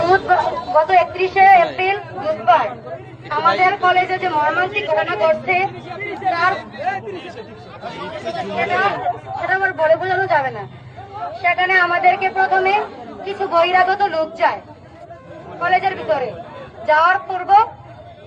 বুধবার- গত একত্রিশে এপ্রিল বুধবার। আমাদের কলেজে যে মর্মান্তিক ঘটনা ঘটছে তার সেটা আমার বলে বোঝানো যাবে না। সেখানে আমাদেরকে প্রথমে কিছু বহিরাগত লোক যায় কলেজের ভিতরে। যাওয়ার পূর্ব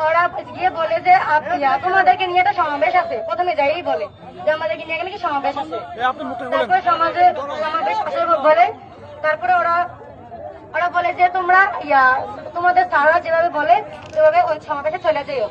ওরা গিয়ে বলে যে আপ- তোমাদেরকে নিয়ে একটা সমাবেশ আছে। প্রথমে যাই বলে যে আমাদেরকে নিয়ে গেলে কি সমাবেশ আছে? তারপরে সমাজে সমাবেশ আছে বলে তারপরে ওরা ওরা বলে যে তোমরা ইয়া তোমাদের স্যাররা যেভাবে বলে সেভাবে ওই সমাবেশে চলে যেও।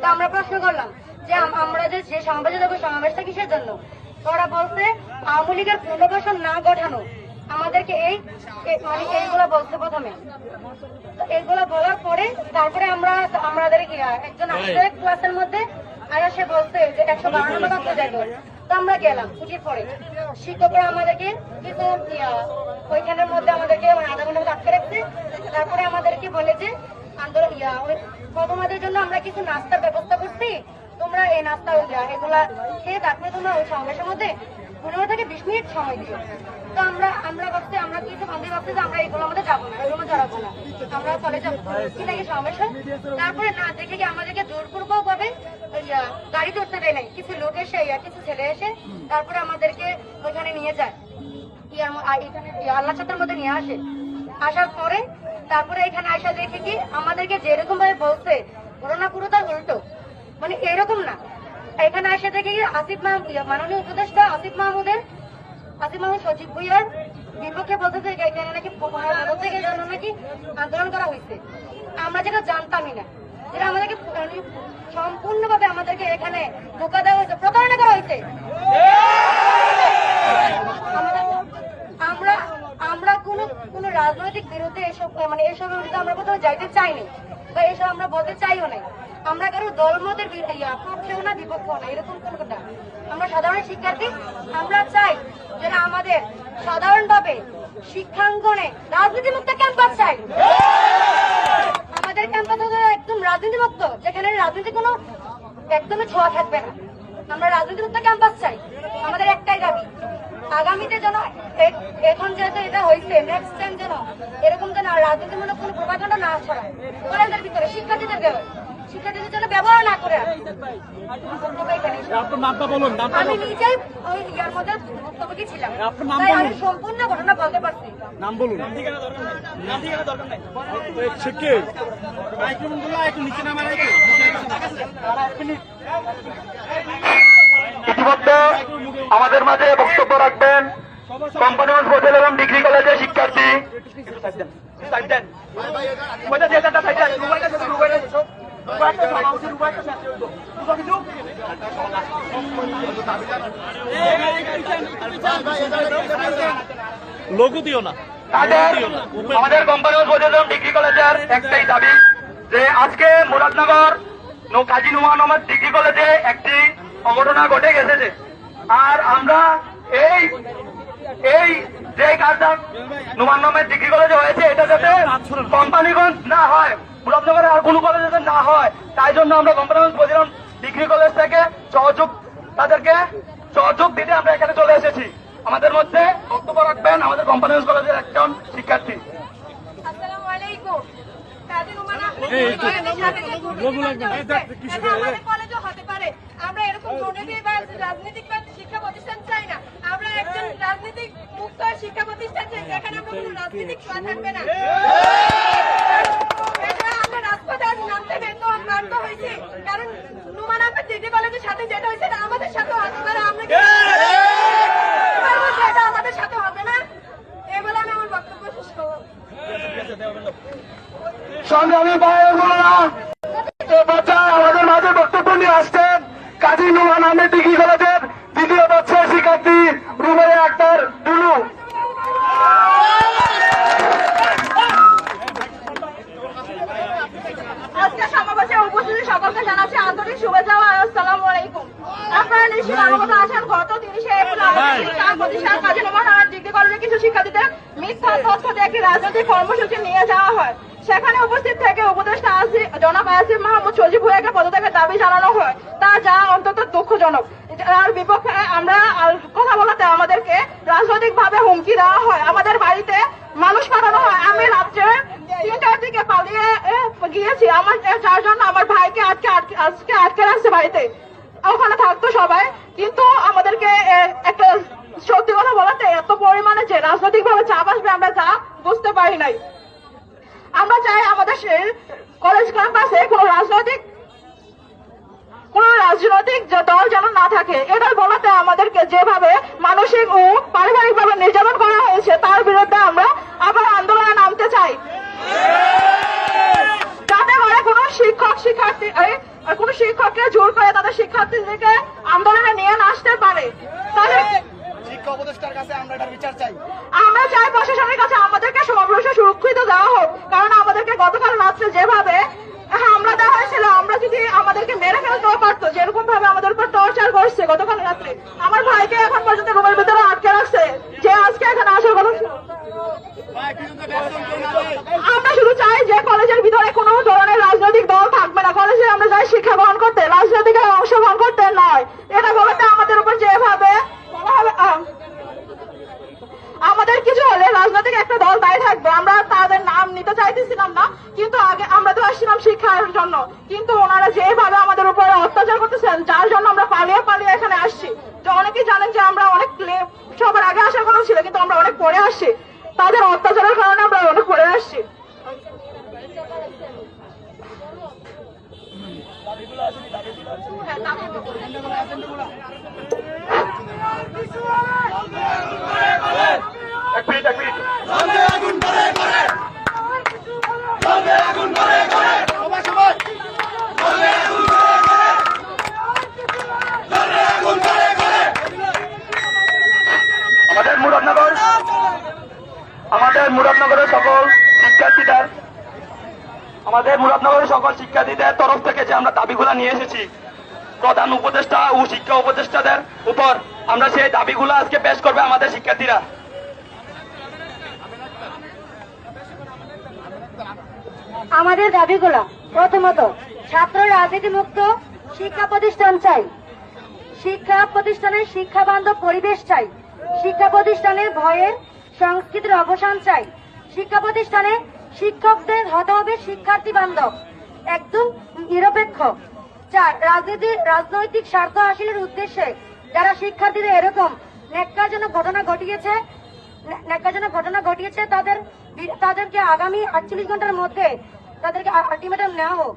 তো আমরা প্রশ্ন করলাম যে আমরা যে যে সমাবেশে যাব সমাবেশটা কিসের জন্য? ওরা বলছে আওয়ামী লীগের পুনর্বাসন না গঠানো আমাদেরকে এই মানে এইগুলো বলছে প্রথমে। তো এইগুলো বলার পরে তারপরে আমরা আমাদের একজন আসছে ক্লাসের মধ্যে আর সে বলছে যে একশো বারো নম্বর তো আমরা গেলাম ছুটির পরে। শিক্ষকরা আমাদেরকে কিছু ওইখানের মধ্যে আমাদেরকে আধা ঘণ্টা মতো আটকে রাখছে। তারপরে আমাদেরকে বলে যে, আন্দোলন ইয়া জন্য আমরা কিছু নাস্তার ব্যবস্থা করছি। তোমরা এই নাস্তা এগুলা খেয়ে তারপরে তোমরা ওই সমাবেশের মধ্যে পনেরো থেকে বিশ মিনিট সময় দিও। তো আমরা আমরা ভাবছি, আমরা কিছু বান্ধবী ভাবছি যে আমরা এগুলো আমাদের যাব না এগুলো জড়াবো না। আমরা কলেজে কি নাকি সমস্যা তারপরে না দেখে কি আমাদেরকে জোরপূর্বক ভাবে গাড়ি ধরতে দেয় নাই। কিছু লোক এসে কিছু ছেলে এসে তারপরে আমাদেরকে ওইখানে নিয়ে যায়। এখানে আল্লাহ ছাতার মধ্যে নিয়ে আসে। আসার পরে তারপরে এখানে আসা দেখে কি আমাদেরকে যেরকম ভাবে বলছে ঘটনা পুরো তার উল্টো। মানে এরকম না। এখানে আসে দেখে কি আসিফ মাহমুদ মাননীয় উপদেষ্টা আসিফ মাহমুদের আসিফ মাহমুদ সচিব ভুইয়ার বিপক্ষে বলতেছে এখানে নাকি জন্য নাকি আন্দোলন করা হয়েছে আমরা যেটা জানতামই না। যেটা আমাদেরকে মানে সম্পূর্ণভাবে আমাদেরকে এখানে ঢোকা দেওয়া হয়েছে প্রতারণা করা হয়েছে আমরা আমরা কোনো কোনো রাজনৈতিক বিরুদ্ধে এসব মানে এসবের বিরুদ্ধে আমরা কোথাও যাইতে চাইনি বা এসব আমরা বলতে চাইও নাই। আমরা কারও দলমতের পক্ষেও না, বিপক্ষেও না, এরকম কোনো কথা আমরা সাধারণ শিক্ষার্থী, আমরা চাই যেন আমাদের সাধারণভাবে শিক্ষাঙ্গনে রাজনীতি মুক্ত ক্যাম্পাস চাই। আমাদের ক্যাম্পাস একদম রাজনীতি মুক্ত যেখানে রাজনীতি কোনো, একদমই ছোঁয়া থাকবে না। আমরা রাজনীতি মুক্ত ক্যাম্পাস চাই। আমাদের একটাই দাবি আগামীতে যেন এখন যেহেতু এটা হয়েছে নেক্সট টাইম যেন এরকম যেন আর রাজনীতিমূলক কোনো প্রভাকাণ্ড না ছড়ায়। কলেজের ভিতরে শিক্ষার্থীদের দেওয়া শিক্ষার্থীদের জন্য ব্যবহার না করে আমি নিজেই ওই ইয়ার মধ্যে বক্তব্যে ছিলাম। নাম তাই আমি বলুন। সম্পূর্ণ ঘটনা বলতে পারছি। নাম বলুন। ইতিমধ্যে আমাদের মাঝে বক্তব্য রাখবেন কোম্পানিগঞ্জ হোটেল এবং ডিগ্রি কলেজের শিক্ষার্থী। লঘু দিও না। তাদের আমাদের কোম্পানিগঞ্জ হোটেল এবং ডিগ্রি কলেজের একটাই দাবি যে আজকে মুরাদনগর নো কাজী নুমান আহমদ ডিগ্রি কলেজে একটি অঘটনা ঘটে গেছে আর আমরা এই এই যে কাজটা নুমান নামের ডিগ্রি কলেজে হয়েছে এটা যাতে কোম্পানিগঞ্জ না হয় মুরাদনগরে আর কোনো কলেজ যাতে না হয় তাই জন্য আমরা কোম্পানিগঞ্জ বলছিলাম ডিগ্রি কলেজ থেকে সহযোগ তাদেরকে সহযোগ দিতে আমরা এখানে চলে এসেছি। আমাদের মধ্যে বক্তব্য রাখবেন আমাদের কোম্পানিগঞ্জ কলেজের একজন শিক্ষার্থী। আমাদের কলেজও হতে পারে। আমরা এরকম দুর্নীতি বা রাজনৈতিক শিক্ষা প্রতিষ্ঠান চাই না। আমরা একজন রাজনৈতিক মুক্ত শিক্ষা প্রতিষ্ঠান চাই, যেখানে আমরা কোনো রাজনৈতিক ছোঁয়া থাকবে না। কারণ নুমান আহমেদ কলেজের সাথে যেটা হয়েছে আমাদের সাথে হতে পারে আমরা কি পারব যে এটা আমাদের সাথে হবে না এই বলে আমি আমার বক্তব্য শেষ করব সংগ্রামী ভাইয়েরা এবছর আমাদের মাঝে বক্তব্য নিয়ে আসছেন নুমান আহমেদ ডিগ্রি কলেজের দ্বিতীয় বছর শিক্ষার্থী রুমের আক্তার টুলু আন্তরিক শুভেচ্ছা আলাইকুম। আপনারা নিশ্চয়ই গত তিরিশে এপ্রিল কিছু শিক্ষার্থীদের মিথ্যা তথ্য দিয়ে রাজনৈতিক কর্মসূচি নিয়ে যাওয়া হয়। সেখানে উপস্থিত থেকে উপদেষ্টা আসিফ জনাব আসিফ মাহমুদ সজিব ভুয়াকে পদত্যাগের দাবি জানানো হয়। তা যা অন্তত দুঃখজনক। তার বিপক্ষে আমরা কথা বলাতে আমাদেরকে রাজনৈতিক ভাবে হুমকি দেওয়া হয়। আমাদের বাড়িতে মানুষ পাঠানো হয়। আমি রাত্রে তিন আমার যার জন্য আমার ভাইকে আজকে আজকে আটকে রাখছে বাড়িতে। ওখানে থাকতো সবাই। কিন্তু আমাদেরকে একটা সত্যি কথা বলাতে এত পরিমাণে যে রাজনৈতিক ভাবে চাপ আসবে আমরা তা বুঝতে পারি নাই। আমরা চাই আমাদের সে- কলেজ ক্যাম্পাসে কোনো রাজনৈতিক কোন রাজনৈতিক দল যেন না থাকে এটা বলাতে আমাদেরকে যেভাবে মানসিক ও পারিবারিক ভাবে নির্যাতন করা হয়েছে তার বিরুদ্ধে আমরা আবার আন্দোলনে নামতে চাই। যাতে করে কোনো শিক্ষক শিক্ষার্থী কোনো শিক্ষককে জোর করে তাদের শিক্ষার্থীদেরকে আন্দোলনে নিয়ে আসতে পারে। আমরা চাই। প্রশাসনের কাছে আমাদেরকে সমাবেশে সুরক্ষিত দেওয়া হোক কারণ গতকাল রাত্রে যেভাবে হামলা দেওয়া হয়েছিল, আমরা যদি আমাদেরকে মেরে ফেলতেও পারতো যেরকম ভাবে আমাদের উপর টর্চার করছে গতকাল রাত্রে, আমার ভাইকে এখন পর্যন্ত রুমের ভিতরে আটকে রাখছে যে আজকে এখানে আসার কথা ছিল আমরা শুধু চাই যে কলেজের ভিতরে কোনো ধরনের রাজনৈতিক দল থাকবে না কলেজে আমরা চাই শিক্ষা গ্রহণ করতে রাজনৈতিক অংশগ্রহণ করতে নয় এটা বলতে আমাদের উপর যেভাবে বলা হবে, আহ, আমাদের কিছু হলে রাজনৈতিক একটা দল দায়ী থাকবে আমরা তাদের নাম নিতে চাইতেছিলাম না কিন্তু আগে আমরা তো আসছিলাম শিক্ষার জন্য কিন্তু ওনারা যেভাবে আমাদের উপরে অত্যাচার করতেছেন যার জন্য আমরা পালিয়ে পালিয়ে এখানে আসছি তো অনেকেই জানেন যে আমরা অনেক লে- সবার আগে আসার কথা ছিল, কিন্তু আমরা অনেক পরে আসছি তাদের অত্যাচারের কারণে আমরা অনেক পরে আসছি এক মিনিট এক মিনিট আমাদের মুরাদনগর আমাদের মুরাদনগরের সকল শিক্ষার্থীদের আমাদের মুরাদনগরের সকল শিক্ষার্থীদের তরফ থেকে যে আমরা দাবিগুলো নিয়ে এসেছি, প্রধান উপদেষ্টা ও শিক্ষা উপদেষ্টাদের উপর আমরা সেই দাবিগুলো আজকে পেশ করবে আমাদের শিক্ষার্থীরা। আমাদের দাবিগুলো, প্রথমত, ছাত্র রাজনীতি মুক্ত শিক্ষা প্রতিষ্ঠান চাই। শিক্ষা প্রতিষ্ঠানের শিক্ষা বান্ধব পরিবেশ চাই। শিক্ষা প্রতিষ্ঠানের ভয়ের সংস্কৃতির অবসান চাই। শিক্ষা প্রতিষ্ঠানে শিক্ষকদের হতে হবে শিক্ষার্থী বান্ধব। একদম নিরপেক্ষ। চার, রাজনীতি, রাজনৈতিক স্বার্থ হাসিলের উদ্দেশ্যে যারা শিক্ষার্থীদের এরকম ন্যাক্কারজনক ঘটনা ঘটিয়েছে ন্যাক্কারজনক ঘটনা ঘটিয়েছে, তাদের তাদেরকে আগামী আটচল্লিশ ঘণ্টার মধ্যে তাদেরকে আলটিমেটাম নেওয়া হোক।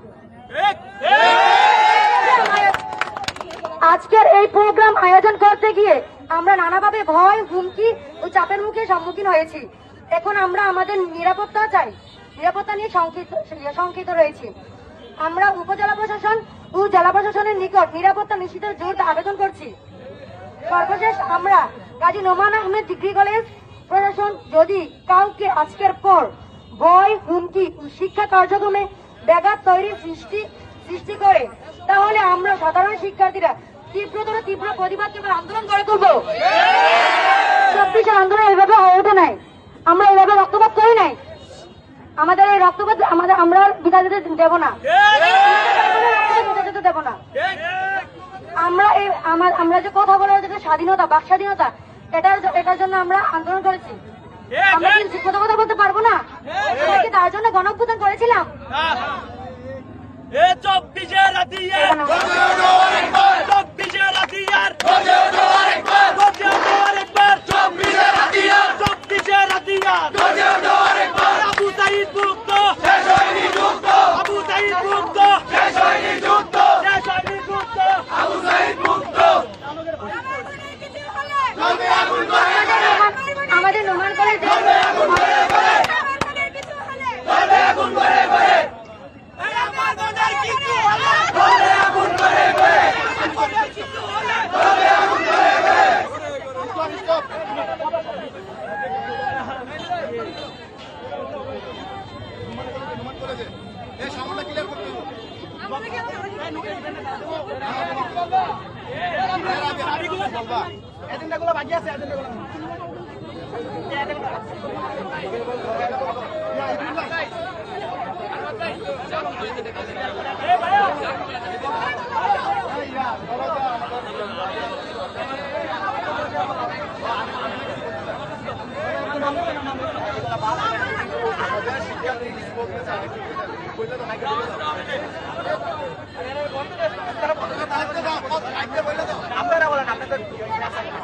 আজকের এই প্রোগ্রাম আয়োজন করতে গিয়ে আমরা নানাভাবে ভয়, হুমকি ও চাপের মুখে সম্মুখীন হয়েছি। এখন আমরা আমাদের নিরাপত্তা চাই। নিরাপত্তা নিয়ে শঙ্কিত রয়েছি। আমরা উপজেলা প্রশাসন ও জেলা প্রশাসনের নিকট নিরাপত্তা নিশ্চিতের জোর আবেদন করছি। সর্বশেষ আমরা কাজী নোমান আহমেদ ডিগ্রি কলেজ প্রশাসন যদি কাউকে আজকের পর ভয়, হুমকি শিক্ষা কার্যক্রমে ব্যাঘাত তৈরির সৃষ্টি সৃষ্টি করে, তাহলে আমরা সাধারণ শিক্ষার্থীরা তীব্রতর তীব্র প্রতিবাদ কিংবা আন্দোলন করে তুলবো। চব্বিশের আন্দোলন এভাবে হয়ে ওঠে নাই। আমরা এভাবে রক্তপাত করি নাই। আমাদের এই রক্তপাত আমাদের আমরা বিদায় দিতে দেব না। দিতে দেব না আমরা এই আমার আমরা যে কথা বলার যে স্বাধীনতা বাক স্বাধীনতা এটার এটার জন্য আমরা আন্দোলন করেছি আমরা কি ঠিক কথা কথা বলতে পারব না? আমরা কি তার জন্য গণঅভ্যুত্থান করেছিলাম? চব্বিশে রাতিয়ার চব্বিশে রাতিয়ার আরেকবার চব্বিশে রাতিয়ার চব্বিশে রাতিয়ার আবু সাইদ মুক্ত আবু সাইদ মুক্ত শেষ হয়নি যুদ্ধ আবু সাইদ মুক্ত আমাদের নোমান কলেজে এই আমাদের কিছু হলে আগুন করে করে কিছু হলে এই সামনে ক্লিয়ার করতে হবে এজেন্ডাগুলো বাকি আছে এজেন্ডাগুলো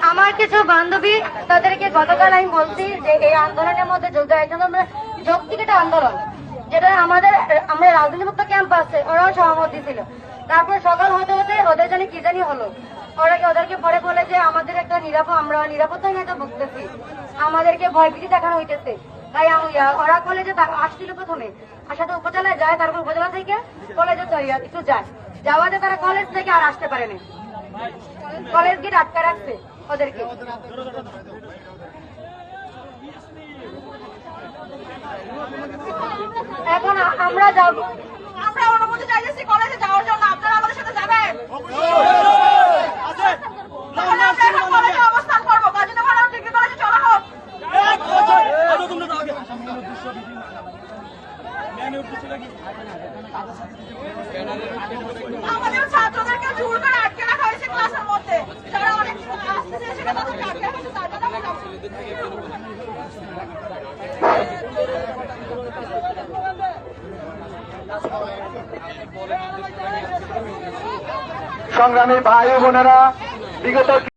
আমার কিছু বান্ধবী, তাদেরকে গতকাল আমি বলছি যে এই আন্দোলনের মধ্যে যোগ দেওয়ার জন্য একটা আন্দোলন, যেটা আমাদের, আমরা রাজনীতিমুক্ত ক্যাম্প আছে, ওরাও সহমত ছিল তারপর সকাল হতে হতে ওদের জানি কি জানি হলো। ওরা ওদেরকে পরে বলে যে, আমাদের একটা নিরাপদ আমরা নিরাপত্তায় হয়তো ভুগতেছি। আমাদেরকে ভয়ভীতি দেখানো হইতেছে। তাই ওরা কলেজে আসছিল প্রথমে। আসাতে উপজেলায় যায়, তারপর উপজেলা থেকে কলেজে একটু যায় যাওয়াতে তারা কলেজ থেকে আর আসতে পারেনি। কলেজ গেট আটকা রাখছে ওদেরকে। এখন আমরা যাব। আমরা অনুমতি চাইছি কলেজে যাওয়ার জন্য। আপনারা আমাদের সাথে যাবেন আছে তাহলে আমরা এখন কলেজে অবস্থান করব কাজীনগর ডিগ্রি কলেজে চলা হোক এক বছর আরও তোমরা তো আগে আমাদের ছাত্রদেরকে জোর করে আটকে রাখা হয়েছে ক্লাসের মধ্যে যারা অনেক আসতেছে সেটা তাদেরকে আটকে রাখা হয়েছে, তার। সংগ্রামী ভাই বোনেরা, বিগত